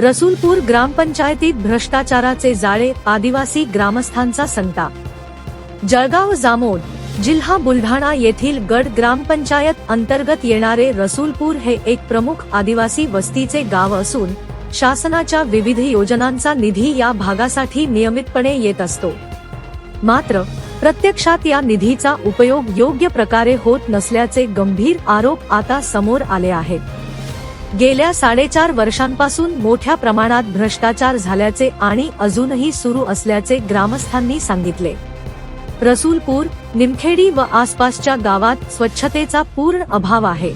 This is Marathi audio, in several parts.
रसूलपूर ग्रामपंचायतीत भ्रष्टाचाराचे जाळे आदिवासी ग्रामस्थांचा संताप जळगाव जामोद जिल्हा बुलढाणा येथील गड ग्रामपंचायत अंतर्गत येणारे रसूलपूर हे एक प्रमुख आदिवासी वस्तीचे गाव असून शासनाच्या विविध योजनांचा निधी या भागासाठी नियमितपणे येत असतो. मात्र प्रत्यक्षात या निधीचा उपयोग योग्य प्रकारे होत नसल्याचे गंभीर आरोप आता समोर आले आहेत. गेल्या साडेचार वर्षांपासून मोठ्या प्रमाणात भ्रष्टाचार झाल्याचे आणि अजूनही सुरू असल्याचे ग्रामस्थांनी सांगितले. रसूलपूर निमखेडी व आसपासच्या गावात स्वच्छतेचा पूर्ण अभाव आहे.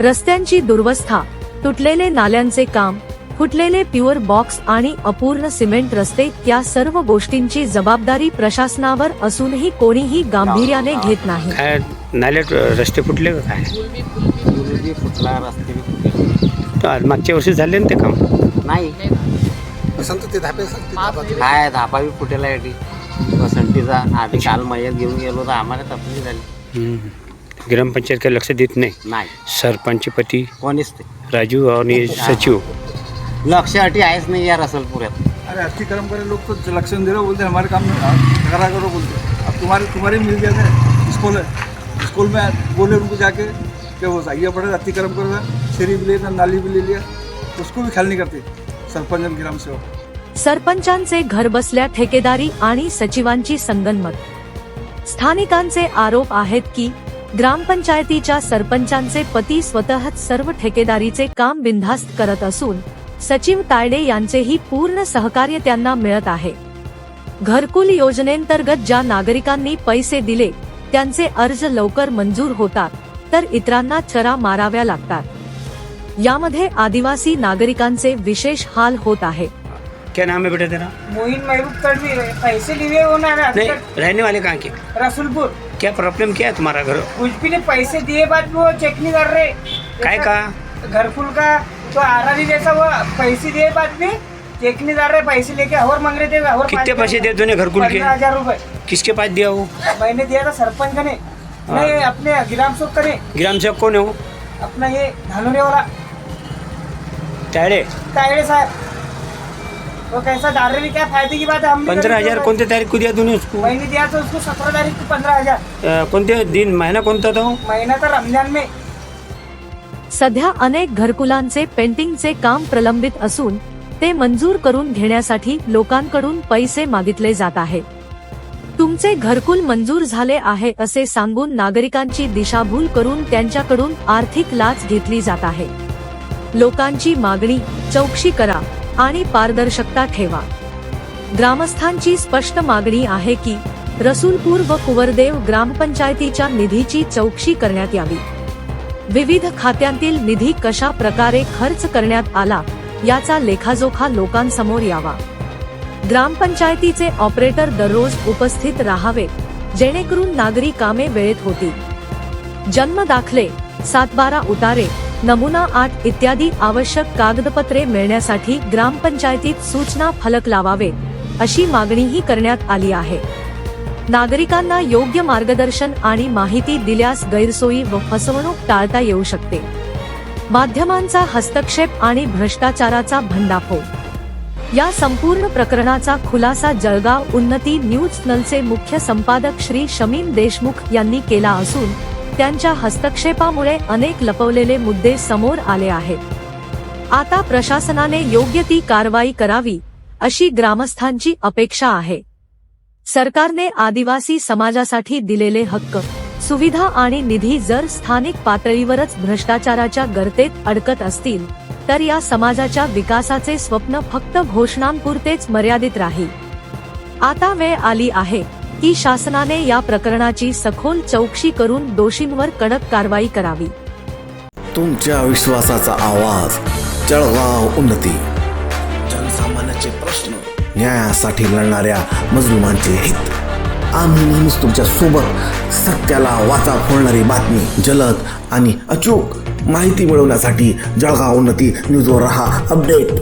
रस्त्यांची दुर्वस्था तुटलेले नाल्यांचे काम फुटलेले प्युअर बॉक्स आणि अपूर्ण सिमेंट रस्ते या सर्व गोष्टींची जबाबदारी प्रशासनावर असूनही कोणीही गांभीर्याने घेत नाही. नाले रस्ते फुटले काय? फुटला रस्ते बी फुटले तर आज मागच्या वर्षी झाले ना ते काम? नाही. संत ते धापे. काय धापा बी फुटेला याठी वसंतीचा. आधी काल मयत घेऊन गेलो तर आम्हाला तपली झाली. हम्म. ग्रामपंचायत काही लक्ष देत नाही? नाही. सरपंच पती? कोणीच ते राजू आणि सचिव? लक्ष अटी आहेच नाही या रसलपुऱ्यात. अरे अच्छी कर्म करे लोग तो इलेक्शन दे रहे हो बोलते हैं हमारे काम में करा करो बोलते. हैं। अब तुम्हारे तुम्हारे मिल गया था स्कूल है। स्कूल में बोले उनको जाके कि वो हो आइए पड़े अति कर्म करो सीढ़ी भी लेना नाली भी ले लिया। उसको भी ख्याल नहीं करते। सरपंच और ग्राम सेवक सरपंचांचे घरबसल्या ठेकेदारी आणि सचिवांची संगनमत। स्थानिकांचे आरोप आहेत की ग्रामपंचायतीच्या सरपंचांचे पती स्वतःच सर्व ठेकेदारीचे काम बिनधास्त करत असून सचिव तायडे यांचेही पूर्ण सहकार्य त्यांना मिळत आहे. घरकुल योजनेंतर्गत ज्या नागरिकांनी पैसे दिले त्यांचे अर्ज लवकर मंजूर होतात. तर इतरांना चरा माराव्या लागतात. यामध्ये आदिवासी नागरिकांचे विशेष हाल होत आहे. क्या नाम है बेटा तेरा? मोहिन महबूब तड़वी पैसे लिए होना है नहीं रहने वाले कहाँ के? रसूलपुर. क्या प्रॉब्लम क्या है तुम्हारा घर? कुछ भी नहीं पैसे दिए बाद में वो चेक नहीं कर रहे. काय का? घरकुल का तो आ रहा नहीं जैसा वो पैसे दिए बाद में चेक नहीं कर रहे. पैसे लेके और मांग रहे थे. और कितने पैसे दिए तूने घरकुल के? हज़ार रुपए. किसके पास दिया वो? मैंने दिया था सरपंच का ने नहीं अपने गिराम सुख का ने ग्राम सेवक कौन है वो? अपना ये धानुरे वाला। तायडे तायड़े साहब। वो कैसा डाल रहे क्या फायदे की बात है? हम भी पंद्रह हजार कोणत्या तारीख को दिया तूने उसको? हैं। मैंने दिया था उसको सत्रह तारीख को पंद्रह हजार। अ, कोणते दिन? महीना कोणता था वो? महीना था रमजान में। सध्या अनेक घरकुलांचे पेंटिंगचे काम प्रलंबित असून ते मंजूर करून घेण्यासाठी लोकांकडून पैसे मागितले जात आहे तुमचे घरकुल मंजूर झाले आहे असे सांगून नागरिकांची दिशाभूल करून त्यांच्याकडून आर्थिक लाच घेतली जात आहे. लोकांची मागणी चौकशी करा आणि पारदर्शकता ठेवा. ग्रामस्थांची स्पष्ट मागणी आहे की रसूलपूर व कुवरदेव ग्रामपंचायतीच्या निधीची चौकशी करण्यात यावी. विविध खात्यांतील निधी कशा प्रकारे खर्च करण्यात आला याचा लेखाजोखा लोकांसमोर यावा. ग्रामपंचायतीचे ऑपरेटर दररोज उपस्थित राहावे जेणेकरून नागरी कामे वेळेत होतील. जन्म दाखले सातबारा उतारे नमुना आठ इत्यादी आवश्यक कागदपत्रे मिळण्यासाठी ग्रामपंचायतीत सूचना फलक लावावे अशी मागणीही करण्यात आली आहे. नागरिकांना योग्य मार्गदर्शन आणि माहिती दिल्यास गैरसोयी व फसवणूक टाळता येऊ शकते. माध्यमांचा हस्तक्षेप आणि भ्रष्टाचाराचा भंडाफोड या संपूर्ण प्रकरणाचा खुलासा जळगाव उन्नती न्यूज नलचे मुख्य संपादक श्री शमीम देशमुख यांनी केला असून त्यांच्या हस्तक्षेपामुळे अनेक लपवलेले मुद्दे समोर आले आहेत. आता प्रशासनाने योग्य ती कारवाई करावी अशी ग्रामस्थांची अपेक्षा आहे. सरकारने आदिवासी समाजासाठी दिलेले हक्क सुविधा आणि निधी जर स्थानिक पातळीवरच भ्रष्टाचाराच्या गर्तेत अडकत असतील तर या समाजाच्या विकासाचे स्वप्न फक्त घोषणांपुरतेच मर्यादित राहील. आता वेळ आली आहे की शासनाने या प्रकरणाची सखोल चौकशी करून दोषींवर कडक कारवाई करावी. तुमच्या विश्वासाचा आवाज जळगाव उन्नती. जनसामान्याचे प्रश्न न्यायासाठी लढणाऱ्या मजलुमांचे हित. आम्ही नेहमीच तुमच्यासोबत सत्याला वाचा फोडणारी बातमी जलद आणि अचूक माहिती मिळवण्यासाठी जळगाव उन्नती न्यूजवर रहा अपडेट.